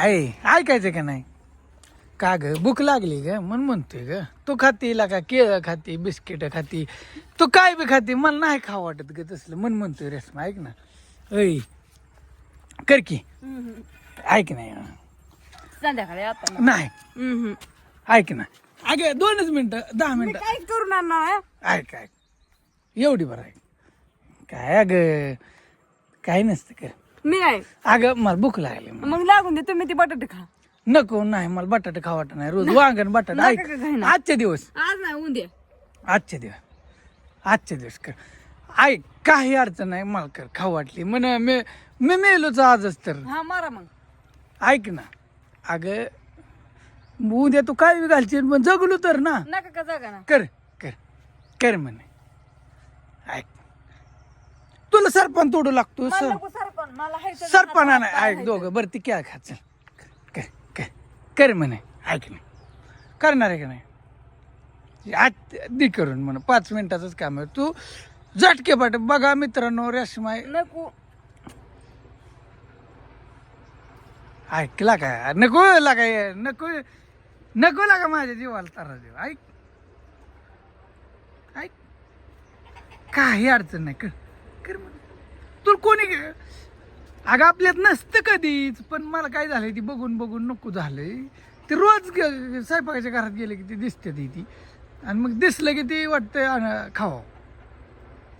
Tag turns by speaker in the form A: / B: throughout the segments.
A: आहे. ऐकायचं का नाही? का ग? भूक लागली ग? म्हणून म्हणतोय ग. तू खाती का केळं खाती बिस्किट खाती. तू काय बी खाती? मला नाही खावं वाटत ग तसलं. मन म्हणतोय रेशमा ऐक ना. ऐ कर की. ऐक नाही
B: संध्याकाळी आता
A: नाही. ऐक ना. अगे दोनच मिनिटं दहा मिनिटं.
B: काहीच करू ना
A: ऐक ऐक. एवढी बरं ऐक काय अगं? काही नसतं कर
B: मी नाही.
A: अगं मला भूक लागली
B: मग लागून दे तुम्ही ती बटाटे खा.
A: नको नाही मला बटाटे खावा वाटत नाही. रोज वांगण बटाटा. ऐक
B: नका?
A: आजचे दिवस.
B: आज नाही उद्या
A: आजचे दिवस. आजचे दिवस कर. ऐक काही अडचण नाही मला कर खाऊ वाटली. म्हण मी मी मेलोच आजच तर.
B: हा मारा मग.
A: ऐक ना. अगं उद्या तू काय बी घालशील पण जगलो तर ना.
B: नका का जागा ना.
A: कर कर. कर म्हणे. तुला सरपण तोडू लागतो
B: मला
A: सर.
B: नको सरपण मला हाय तर
A: सरपणा
B: हात-
A: नाही ऐक दोघं. बरं ती क्या खा चल. कर कर कर म्हणे ऐक ना. करणार आहे का नाही? आज दे करून म्हण. पाच मिनिटाचंच काम आहे. तू झटके पाठ बघा मित्रांनो रेशमाय
B: नको.
A: ऐकला काय नको लागा नको नको लागा माझ्या जीवाला तारा देव ऐक. ऐक. काही अडचण नाही कर. कर म्हणे. तुला कोणी अगं आपल्यात नसतं कधीच पण मला काय झालंय ती बघून बघून नको झालंय. ते रोज ग- स्वयंपाकाच्या घरात गेले की ती दिसते ती ती. आणि मग दिसलं की ती वाटतं खावा.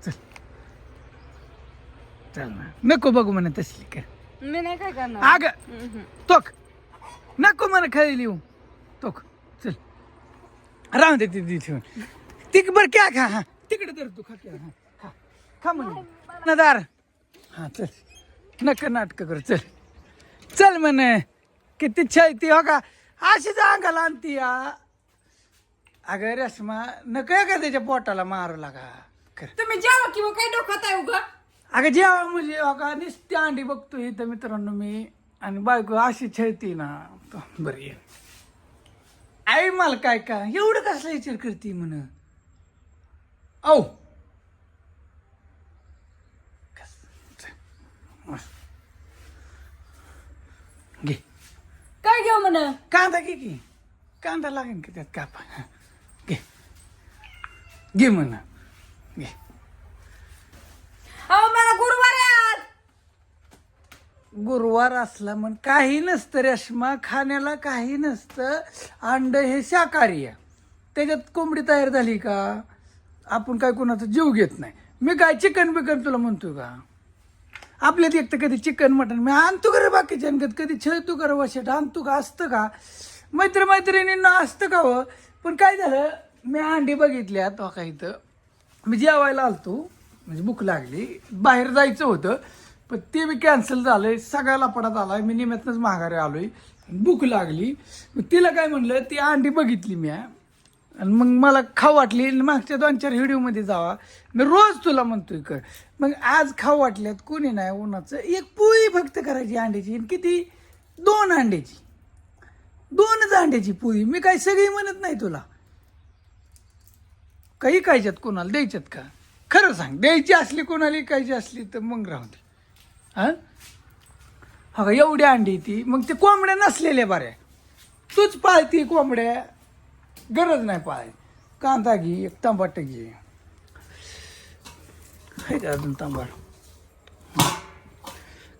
A: चल. चल ना. नको बघू म्हणे तसली कर
B: मी नाही काय करणार.
A: अग. तोक. नको मला खाली लिहू तोक. चल. राहून दे ती ठेवून. ती बरं क्या खा? हा. तिकडे तर तू खा क्या हा खा म्हणे. नदार. हा चल. नका नाटक कर चल. चल म्हणे. किती छाय ती हो का? अशीच अंगाला आणती या अगं रेश्मा नको का त्याच्या पोटाला मारू लागा. कर.
B: तुम्ही जेवा किंवा काय डोक्यात आहे उगा?
A: अगं जेव्हा म्हणजे अगं नुसती अंडी बघतो इथं मित्रांनो मी. आणि बायको अशी छळती ना. तो बरी आहे. आई मला काय का एवढं कसला विचार करते म्हण? औ. घे.
B: काय घेऊ म्हण?
A: कांदा घे की. कांदा लागेल की त्यात कापा. घे. घे म्हण. घे.
B: अहो मला गुरुवार आहे आज.
A: गुरुवार असला म्हण काही नसतं रेशमा खाण्याला काही नसतं. अंड हे शाकाहारी आहे. त्याच्यात कोंबडी तयार झाली का? आपण काय कोणाचा जीव घेत नाही. मी काय चिकन बिकन तुला म्हणतोय का? आपल्यात एक तर कधी चिकन मटन. मी आणतो का रे बाकीच्या अंगत कधी छळतो का रे वशेट आणतो का? असतं का? मैत्रमैत्रिणींना असतं का हो? पण काय झालं? मी अंडी बघितल्यात तो का इथं. मी जेवायला आलतो. म्हणजे भूक लागली. बाहेर जायचं होतं. पण ते मी कॅन्सल झालं आहे सगळा लपडात आहे मी निमित्तच माघारी आलो आहे भूक लागली. मग तिला काय म्हणलं? ती अंडी बघितली मी आणि मग मला खाऊ वाटली. आणि मागच्या दोन चार व्हिडिओमध्ये जावा. मी रोज तुला म्हणतोय कर मग आज खाऊ वाटल्यात कोणी नाही उन्हाचं. एक पोळी फक्त करायची अंड्याची आणि किती? दोन अंड्याची. दोनच अंड्याची पोळी. मी काही सगळी म्हणत नाही तुला. काही कायच्यात कोणाला? द्यायच्यात का? खरं सांग. द्यायची असली कोणाला कायची असली तर मग राहू दे. हा? हा का एवढी अंडी ती. मग ते कोंबड्या नसलेल्या बऱ्या. तूच पाळती कोंबड्या. गरज नाही पाय. कांदा घे एक तांबाट घे. आहे का अजून तांबाट?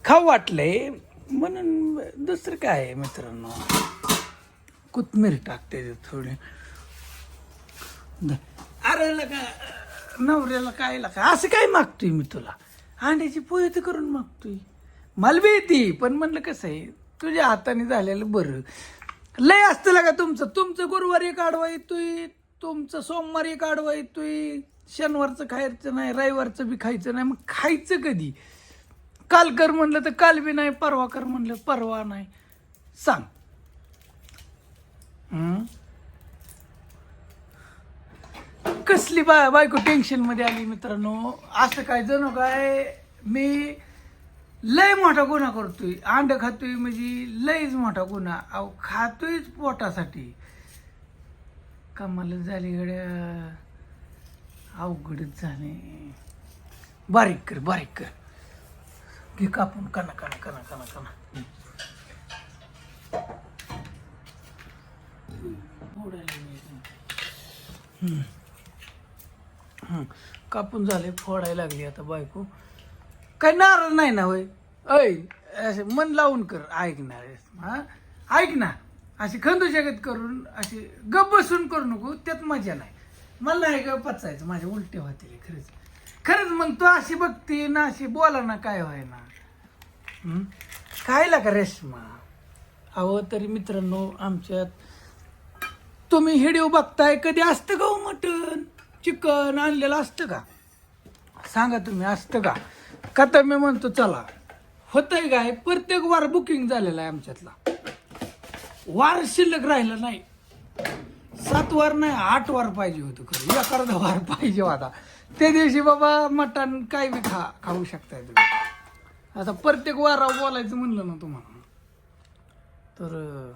A: खाऊ वाटलंय म्हणून दुसरं काय आहे मित्रांनो? कोथमीर टाकते थोडी. अरे लका नवऱ्याला काय लका असं काय मागतोय मी तुला? अंड्याची पोहे तर करून मागतोय. मला बी येते पण म्हणलं कसं आहे तुझ्या हाताने झालेलं बरं. लय असतं लगा तुमचं. तुमचं गुरुवारी काढवा येतोय तुमचं सोमवारी काढवा येतोय. शनिवारचं खायचं नाही रविवारचं बी खायचं नाही. मग खायचं कधी? काल कर म्हणलं तर काल बी नाही परवा कर म्हणलं परवा नाही. सांग. हं? कसली बा बायको टेन्शनमध्ये आली मित्रांनो. असं काय जणू काय? मी लय मोठा गुन्हा करतोय. अंड खातोय म्हणजे लयच मोठा गुन्हा. अहो खातोयच पोटासाठी. कामाला झाली गड्या. अवघडच झाले. बारीक कर बारीक कर. घे कापून कणा कणा कणा कणा कणा. कापून झाले फोडायला लागली आता बायको. काही नाराज नाही ना होय? ऐ असे मन लावून कर ऐकणार हा? ऐक ना. अशी खंदूशगत करून अशी गप बसून करू नको त्यात मजा नाही. मला नाही का पचायचं माझ्या उलटे होतील खरंच. खरंच मग तू अशी बघते ना अशी बोला ना काय होय ना खायला का रेशमा? अहो तरी मित्रांनो आमच्यात तुम्ही हिडिओ बघताय कधी असतं का हो मटण? चिकन आणलेलं असतं का? सांगा तुम्ही असतं का? का तर मी म्हणतो चला. होतंय काय प्रत्येक वार बुकिंग झालेला आहे आमच्यातला. वार शिल्लक राहिला नाही. सात वार नाही आठ वार पाहिजे होतं खरं. एक अर्धा वार पाहिजे होता. त्या दिवशी बाबा मटण काय बी खा खाऊ शकताय तुम्ही. आता प्रत्येक वारावर बोलायचं म्हणलं ना तुम्हाला. तर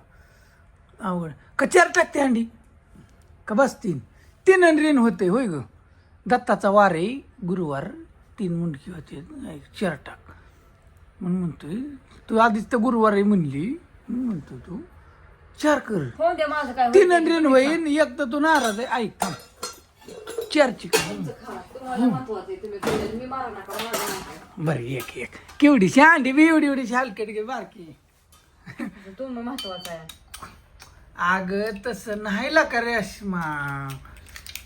A: आवड अवघड. का चार टाकते अंडी? का बस तीन? तीन आणि होते होय ग. दत्ताचा वार आहे गुरुवार तीन मुंडकी होते एक चार टाक म्हणून म्हणतोय तू आधीच तर गुरुवार म्हणली. म्हणून म्हणतो तू चार कर.
B: हो दे माझं काय
A: तीन आणि रेन होईन एक तर तू नाराज आहे ऐक. थांब चार चिकन
B: तुम्हाला महत्वाचं आहे तुम्ही केलेलं. मी मारा नका माझं नाही.
A: बरं एक एक. केवढीशी अंडी बी एवढी एवढीशी हलकट घे बारकी.
B: तुम्ही महत्वाचं आहे.
A: अगं तसं नाही का रेशमा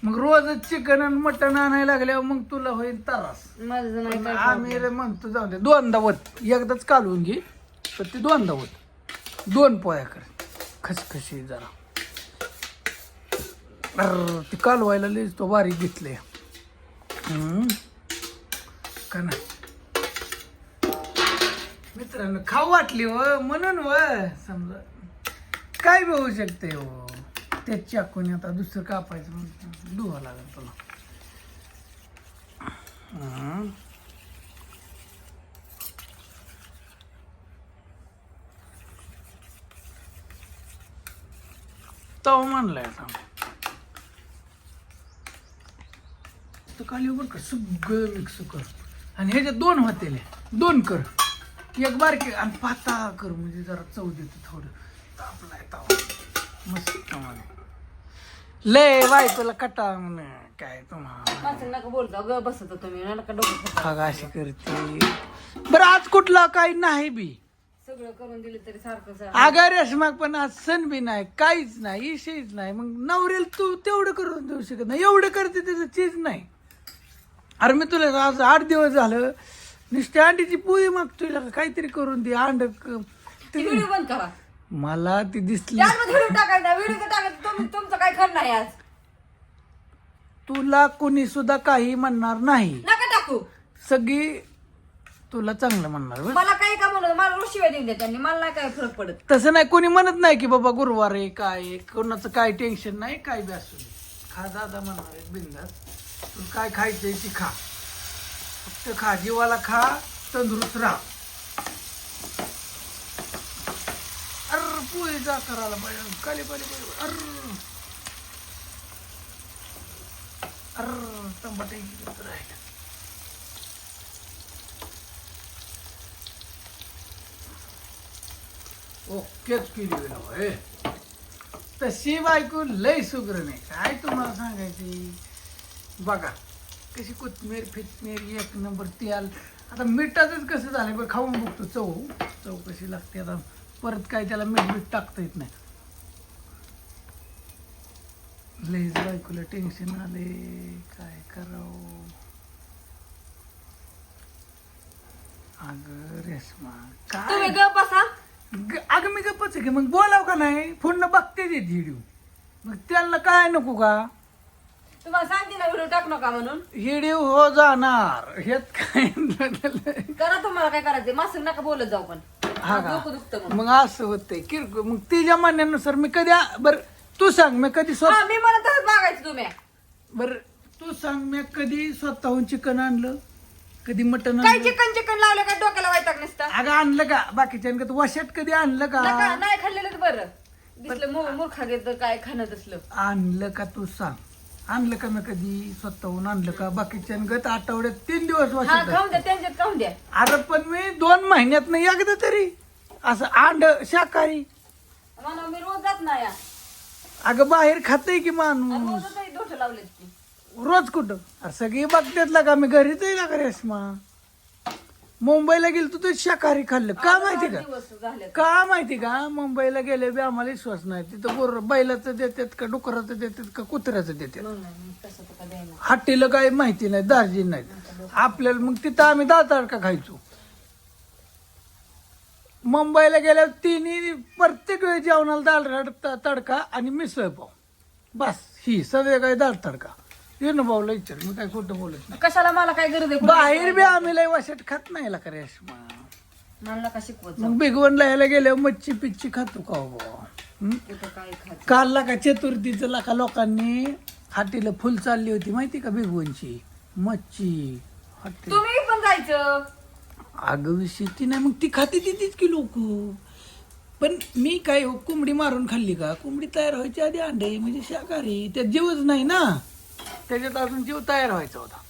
A: मग रोजच चिकन आणि मटण आणायला लागल्यावर मग तुला होईल त्रास.
B: माझं नाही काय
A: आम्ही रे म्हणतो जाऊ दे दोनदा वत एकदाच कालवून घे पण ते दोनदा वत दोन पोळ्या कर. खसखशी जरा. अर्र, ते कालवायला लईच तो बारीक घेतले. का नाही मित्रांनो खाऊ वाटली व म्हणून व समजा. काय बी होऊ शकते हो त्याच चाकूने आता दुसरं कापायचं म्हणून धुवा लागेल तुला. तव म्हणलाय आता. तर खाली का सगळं मिक्स कर. आणि ह्याच्यात दोन होतेले दोन कर. एक बारके आणि पाता कर म्हणजे जरा चव देते थोडं. तापलाय तावा. मस्त म्हणे लय तुला कटा म्हणे काय तुम्हाला?
B: माझं नका बोलता ग बसत तुम्ही नका डोकं खाता.
A: अगं अशी करते. बरं आज कुठला काही नाही बी.
B: सगळं करून दिलं तरी सारखं सारखं.
A: आगा रेशमाग पण आज सण बी नाही काहीच नाही इशेच नाही. मग नवरेल तू तेवढं करून देऊ शकत नाही एवढं करते त्याचं चीज नाही. अरे मी तुला आज आठ दिवस झालं नुसत्या अंडीची पोळी मागतोय का काहीतरी करून दे अंड
B: ते- व्हिडिओ बंद करा.
A: मला ती दिसली.
B: टाकायचा व्हिडिओ टाकायचा. तुम्ही तुमचं काय खरं नाही आज.
A: तुला कोणी सुद्धा काही म्हणणार नाही.
B: नका टाकू.
A: सगळी तुला चांगलं म्हणणार बरं.
B: मला काही का म्हणून मला शिवाय देऊन द्या त्यांनी मला नाही काय फरक पडत.
A: तसं नाही कोणी म्हणत नाही की बाबा गुरुवार आहे काय आहे, कोणाचं काय टेन्शन नाही काय बी असू दे. खा दादा म्हणणार आहे बिंदास. तू काय खायचंय ती खा. फक्त खा. जीवाला खा तंदुरुस्त राहा. अर पोळीचा आला पाहिजे काली पाली पाहिजे अर. अर. टमाटे राहिलं ओकेच केली गेला होय तशी बायको लय सुग्र नाही. काय तुम्हाला सांगायची बघा कशी कोथमीर फितमीर एक नंबर तेल. आता मिठाचंच कसं झालं बरं खाऊन बघतो. चव चव कशी लागते आता. परत काय त्याला मीठ मीठ टाकता येत नाही. लईच बायकोला टेन्शन आले काय करावं? अगं रेशमा
B: तुम्ही
A: काय
B: ग बसा.
A: ग- अगं मी गप्पच आहे की मग बोलाव का नाही? फोन बघते ते व्हिडिओ मग त्यांना काय नको का?
B: तुम्हाला सांगते ना व्हिडिओ टाकू नका म्हणून.
A: व्हिडिओ हो जाणार. हेच काय.
B: करा तुम्हाला काय करायचं मासिक नका बोलत जाऊ पण.
A: हा का?
B: डोकं दुखतं मग
A: मग असं होतंय. किरकोळ मग तिच्या म्हणण्यानुसार मी कधी आ- बरं तू सांग मी कधी स्वतः
B: हा मी तसंच मागायचं तुम्ही.
A: बरं तू सांग मी कधी स्वतःहून चिकन आणलं? कधी मटन
B: काय
A: आणलं
B: चिकन चिकन लावलं काय डोक्याला वायताक नसतं?
A: अगं आणलं का? बाकीच्या वशात कधी आणलं
B: नका
A: का
B: नाही खाल्लेलं तर बरं. दिसलं मु- मूर्खा घेत काय खाणं असलं
A: आणलं का तू सांग? आणलं का मी कधी? स्वतःहून आणलं का? बाकीच्या गत आठवड्यात तीन दिवस
B: हा
A: वशात
B: खाऊन द्या त्यांच्यात खाऊन द्या.
A: अरे पण मी दोन महिन्यात नाही एकदा तरी. असं अंड शाकाहारी.
B: म्हणून मी रोज जात नाही. या.
A: अगं बाहेर खातय की
B: आणि
A: माणूस
B: रोजच लावलेत की.
A: रोज कुठं? अरे सगळी बघतात लागा मी घरीच आहे लागा रेश्मा. मुंबईला गेलो तू तर शाकाहारी खाल्लं. का माहिती का? का माहिती का? मुंबईला गेले बी आम्हाला विश्वास नाही. तिथं बोर बैलाचं देतात का डुकराचं देतात का कुत्र्याचं देतात?
B: नाही
A: हट्टीला काही माहिती नाही दार्जिन नाहीत. आपल्याला मग तिथं आम्ही दाळ तडका खायचो? मुंबईला गेल्यावर तिन्ही प्रत्येक वेळी जेवणाला दाल तडका आणि मिसळ पाव. बस ही सगळे काही दाल तडका. ये ना भाऊला विचार मी काय खोटं बोलत नाही.
B: कशाला मला काय गरज आहे
A: बाहेर बी आम्ही लय वाशट खात नाही ला करे
B: मला का शिकवत
A: मग भिगवणला ह्याला गेल्यावर मच्छी पिच्ची खातो का हो बुवा?
B: कुठं काय खात
A: काल का चतुर्थीचं लाका लोकांनी हाटीला फुल चालली होती माहिती का भिगवणची? मच्छी हाटी.
B: तुम्ही पण जायचं.
A: अगं शेती नाही मग ती खाते तिथेच की लोक. पण मी काय हो कोंबडी मारून खाल्ली का? कोंबडी तयार व्हायची आधी अंडे म्हणजे शाकाहारी त्यात जीवच नाही ना. त्याच्यात अजून जीव तयार व्हायचा होता.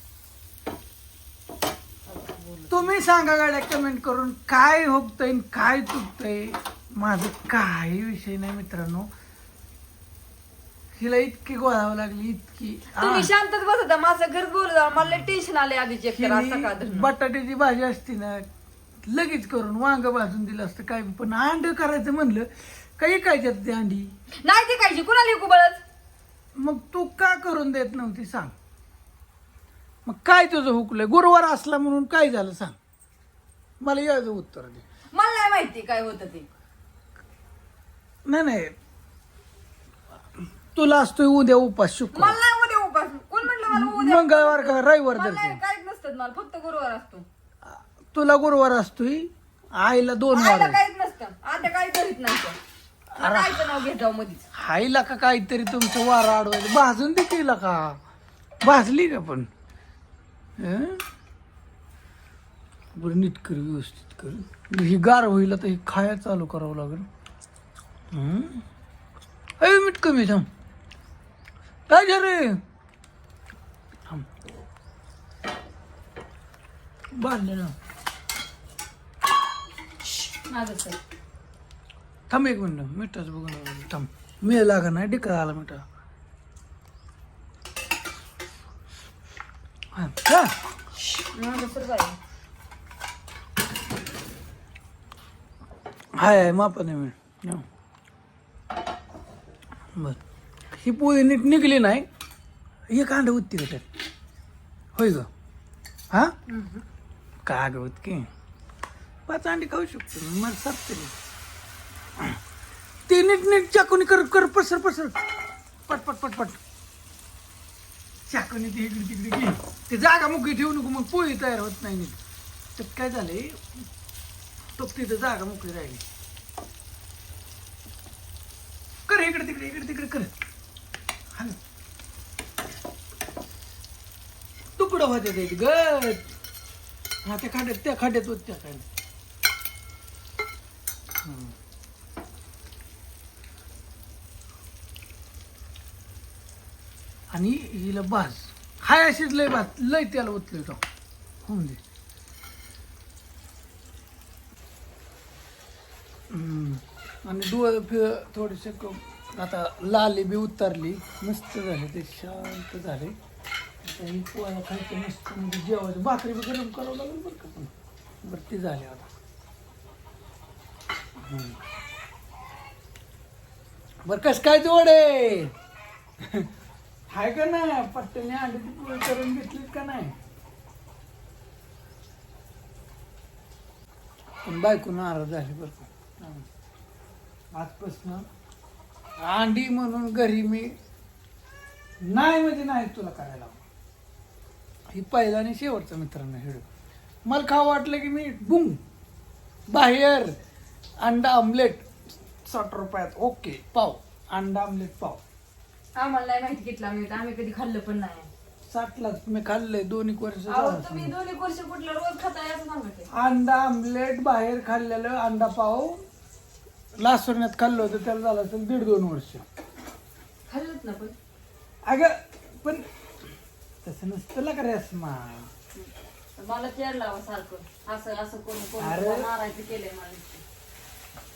A: तुम्ही सांगा गाड्या कमेंट करून काय होतंय आणि काय चुकतंय. माझं काही विषय नाही मित्रांनो. हिला इतकी गोळावं लागली इतकी.
B: तुम्ही शांतच बसता माझं घर बोल मला टेन्शन आले
A: हिने
B: सकाळ धरून.
A: बटाट्याची भाजी असती ना लगेच करून वांग भाजून दिलं असतं. काय पण अंड करायचं म्हणलं काही काय ते अंडी?
B: नाही ते कायची कुणाला विकू बळच?
A: मग तू का करून देत नव्हती सांग? मग काय तुझं हुकलंय? गुरुवार असला म्हणून काय झालं सांग? मला याचं उत्तर दे.
B: मला नाही माहिती काय होतं ते.
A: नाही नाही. तुला असतोय उद्या उपास शुक्रवार.
B: मला नाही उद्या उपास. कोण म्हटलं मला उद्या
A: मंगळवार का रविवार
B: मला
A: धरते?
B: नाही काहीच नसतं मला फक्त गुरुवार असतो.
A: तुला गुरुवार असतोय आईला दोन वार.
B: आयला
A: आहेत.
B: काहीच नसतं. आता काही करीत नसतं. कायचं नाव घेत जाऊ मधीच.
A: हायला का काहीतरी तुमचं वार अडवायचं भाजून दे केला का? भाजली का पण? हं? बरं नीट कर व्यवस्थित कर. ही गार होईल तर हे खाया चालू करावं लागेल. हं? अय मीठ कमी थांब. काय झालं रे? थांब. भाजले ना.
B: माझं सर
A: थांब एक मिनिट मिठाच बघून. थांब. मी लागा नाही डिका आला मिठा हा, हा. हाय हाय मापाने मी बर. ही पोळी नीट निघली नाही. एक अंड उत्ती त्यात होय ग. हा? का ग उत्की? पाच अंडी खाऊ शकतो मी, मला सात तरी ते नीट नीट चाकूने कर कर पसर पसर. पट पट पट पट. चाकूने ते इकडे तिकडे घे. ते जागा मुकी ठेवू नको मग पोळी तयार होत नाही नीट. तर काय झालंय? तो तिथं जागा मोकळी राहिली. कर इकडे तिकडे इकडे तिकडे कर. हाल. तुकडं होते ते गट हा त्या खाड्यात त्या खाड्यात होत त्या काय आणि हिला भाज हाय अशीच लय भात लय त्याला ओतलं तो. होऊन दे. आणि डोळे फि- थोडेसे आता लाली बी उतरली. मस्त झाले ते. शांत झाले. आता ही पोळ्या खायचं मस्त. म्हणजे जेवायचं. भाकरी बी गरम करावं लागेल बरं का पण. बरं ते झाले आता. बरं कस काय जोडे? हाय का ना? पट्ट्याने अंड्याची पोळी करून घेतलीत का नाही? पण बायको नाराज झाली बरं का. आजपासून अंडी म्हणून घरी मी नाही म्हणजे नाही तुला करायला. ही पहिला आणि शेवटचा मित्रांनो हेड मला खावं वाटलं की मी बुंग बाहेर अंडा आमलेट साठ रुपयात ओके पाव अंडा आमलेट पाव.
B: आम्हाला नाही माहिती घेतला मी आम्ही कधी खाल्लं पण नाही.
A: साठलाच. मी खाल्लंय. दोन एक वर्ष
B: अहो
A: झालं
B: तुम्ही दोन एक वर्ष कुठलं रोज खाताय असं सांगते
A: अंडा आमलेट बाहेर खाल्लेलं अंडा पाव. लासुरण्यात खाल्लं होतं त्याला झालं असेल दीड दोन वर्ष.
B: खाल्लंच ना पण.
A: अगं पण तसं नसतं ना का रेसमा
B: मला चेड लावा सारखं. असं असं कोण कोण
A: अरे.
B: मारायचं केलंय मला.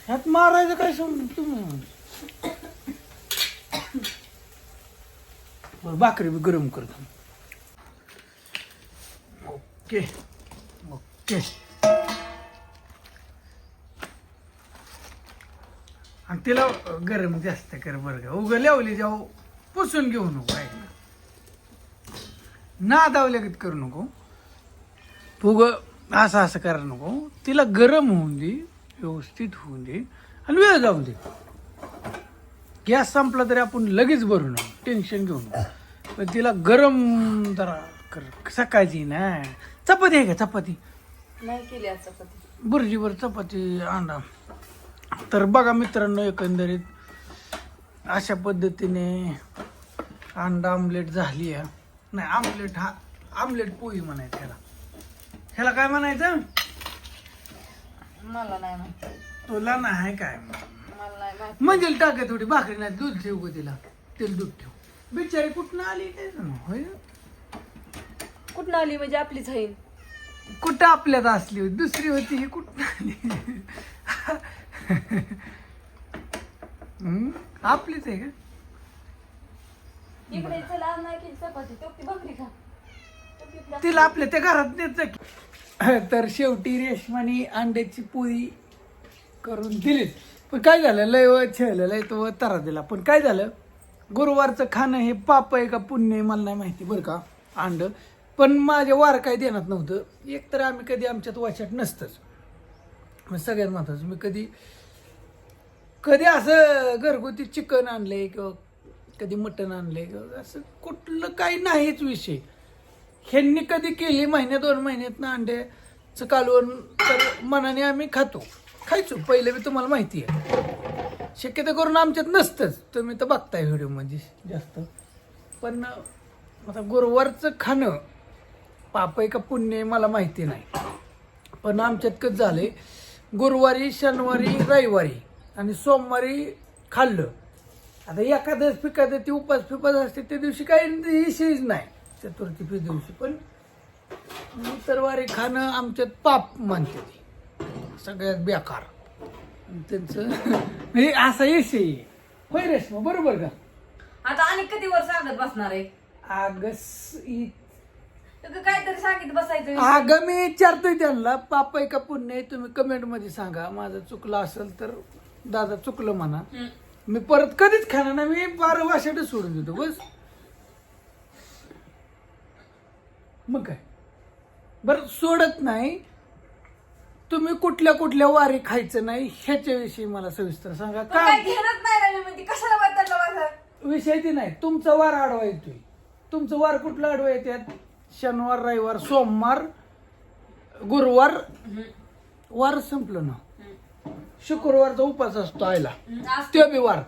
A: ह्यात मारायचं काय समज तुम्ही? बरं भाकरी बी गरम करतो ओके. ओके. आणि तिला गरम जास्त कर बरं का. उगं लावली जाऊ पुसून घेऊ नको ऐक ना दावल्यागत करू नको. उग असं असं करा नको. तिला गरम होऊन दे व्यवस्थित होऊन दे आणि वेळ जाऊन दे. गॅस संपला तरी आपण लगेच भरू नये टेन्शन घेऊ नको पण तिला गरम जरा कर. सकाळची ना. चपाती आहे का? चपाती.
B: नाही केली आज चपाती.
A: बुर्जीवर चपाती अंडा तर बघा मित्रांनो एकंदरीत अशा पद्धतीने अंडा आमलेट झाली आहे. नाही आमलेट हा आमलेट पोळी म्हणायचं ह्याला. ह्याला काय म्हणायचं?
B: मला नाही माहिती.
A: तुला नाही काय?
B: मला नाही माहिती.
A: म्हणजे टाका थोडी भाकरी नाही दूध ठेव गं तिला? तेल दूध ठेव. बिचारी कुठनं आली काय जणू, होय?
B: कुठं आली म्हणजे आपलीच आहे.
A: कुठं आपल्यात असली होती? दुसरी होती ही कुठं आली? हम्म? आपलीच आहे का?
B: इकडे चला नाही चपाती भाकरी खा.
A: तिला आपल्या त्या घरात नेत तर शेवटी रेशमानी अंड्याची पोळी करून दिलीच पण काय झालं? लय व छेळलं लय तो तरा दिला पण काय झालं? गुरुवारचं खाणं हे पाप आहे का पुण्य आहे मला नाही माहिती बरं का अंड पण माझ्या वार काय देण्यात नव्हतं. एकतर आम्ही कधी आमच्यात वाचाट नसतंच. मग सगळ्यात महत्वाचं मी कधी कधी असं घरगुती चिकन आणलंय किंवा कधी मटण आणलंय किंवा असं कुठलं काही नाहीच विषय. ह्यांनी कधी केली महिन्या दोन महिन्यात अंड्याचं कालवण तर मनाने आम्ही खातो. खायचो. पहिले बी तुम्हाला माहिती आहे. शक्यतो करून आमच्यात नसतंच. तुम्ही तर बघताय व्हिडिओमध्ये जास्त. पण आता गुरुवारचं खाणं पाप आहे का पुण्य आहे मला माहिती नाही. पण आमच्यात कसं झालंय गुरुवारी शनिवारी रविवारी आणि सोमवारी खाल्लं. आता एखादं पिकाचं ती उपास फिपास असते त्या दिवशी काही विषयच नाही चतुर्थी फी दिवशी. पण इतरवारी खाणं आमच्यात पाप मानते ती. सगळ्यात बेकार. त्यांचं. म्हणजे असा विषय आहे. होय रेश्मा बरोबर का?
B: आता आणि कधी वर सांगत बसणार आहे?
A: इ-
B: तर काहीतरी सांगित बसायचं.
A: अगं मी विचारतोय त्यांना पाप आहे का पुण्य आहे? तुम्ही कमेंटमध्ये सांगा. माझं चुकलं असेल तर दादा चुकलं म्हणा.
B: हम्म.
A: मी परत कधीच खाणार नाही. मी बारा वाशाटच सोडून देतो बस. मग काय? बरं सोडत नाही. तुम्ही कुठल्या कुठल्या वारी खायचं नाही ह्याच्याविषयी मला सविस्तर सांगा.
B: काय घेणंच नाही ना मी म्हणते कशाला बदललं माझं?
A: विषय ती नाही. तुमचा वार आडवा येतोय. तुमचं वार कुठलं आडवा येतात शनिवार रविवार सोमवार गुरुवार. वार संपलं ना. शुक्रवारचा उपास असतो आयला ते बी वार.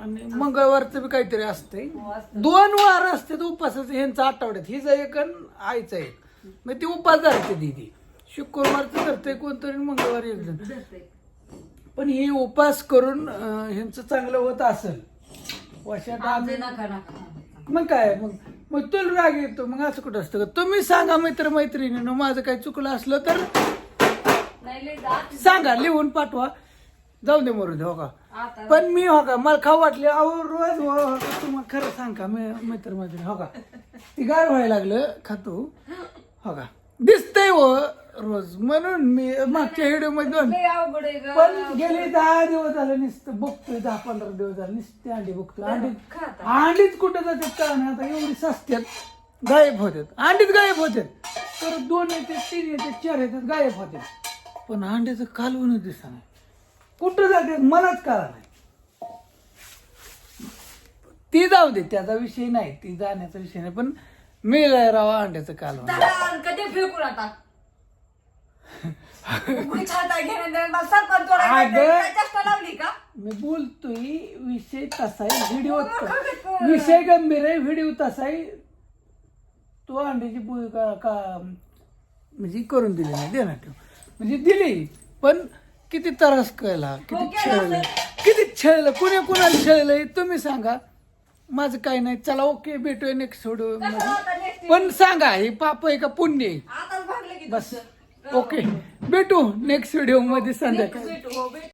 A: आणि मंगळवारचं बी काहीतरी असते
B: हो, असतं.
A: दोन वार असते उपासाचं ह्यांचं आठवड्यात. हिचं एक आणि आईचं एक. मग ती उपास धरते दिदी. शुक्रवारचं धरते कोणतरी मंगळवारी एक जण. पण ही उपास करून अं, ह्यांचं चांगलं होत असेल. वर्षात आम्ही
B: नका नका
A: मग काय? मग मग तुला राग येतो. मग असं कुठं असतं का? तुम्ही सांगा मित्र मैत्रिणीनं माझं काही चुकलं असलं तर
B: नाही लय जात.
A: सांगा लिहून पाठवा. जाऊ दे मरू दे हो का?
B: आता
A: पण मी हो का मला खाऊ वाटले. अहो रोज हो हो का, तुम्हाला खरं सांग का मी मित्र मैत्रिणी हो का? ती गार व्हायला लागलं खातो. हो का? दिसतंय हो रोज म्हणून मी मागच्या व्हिडिओमध्ये दोन
B: लय अवघड आहे ग.
A: पण गेले दहा दिवस झाले नुसतं बघतोय दहा पंधरा दिवस झाले नुसते अंडी बघतोय. अंडी. अंडीच कुठं जातात का नाही आता एवढी सस्त्यात गायब होतात अंडीच गायब होतात तर दोन येतात तीन येतात चार येतात गायब होतात पण अंड्याचं कालवून दिसत नाही. कुठं जातात मलाच कळा नाही. ती जाऊ दे त्याचा विषय नाही ती जाण्याचा विषय नाही पण मिळाय राव अंड्याचं कालवण.
B: दादा, कधी फिरकून आता उघडी छात आहे घेणं देणं. मला सरपंच तोडायला
A: अगं.
B: काय चेष्टा लावली का
A: मी बोलतोय विषय तसा आहे व्हिडिओ विषय गंभीर आहे व्हिडिओ तसा आहे तो अंड्याची पोळी का का म्हणजे करून दिली नाही दे ना ठेव. म्हणजे दिली पण किती त्रास कळला
B: हो,
A: किती
B: केलं
A: छळलं किती छळलं कुणी कुणाला छळलंय तुम्ही सांगा. माझं काही नाही चला ओके भेटूया नेक्स्ट
B: next
A: पण सांगा हे पाप आहे का पुण्य आहे? बस. ओके भेटू नेक्स्ट व्हिडिओमध्ये संध्याकाळी.
B: भेटू. हो,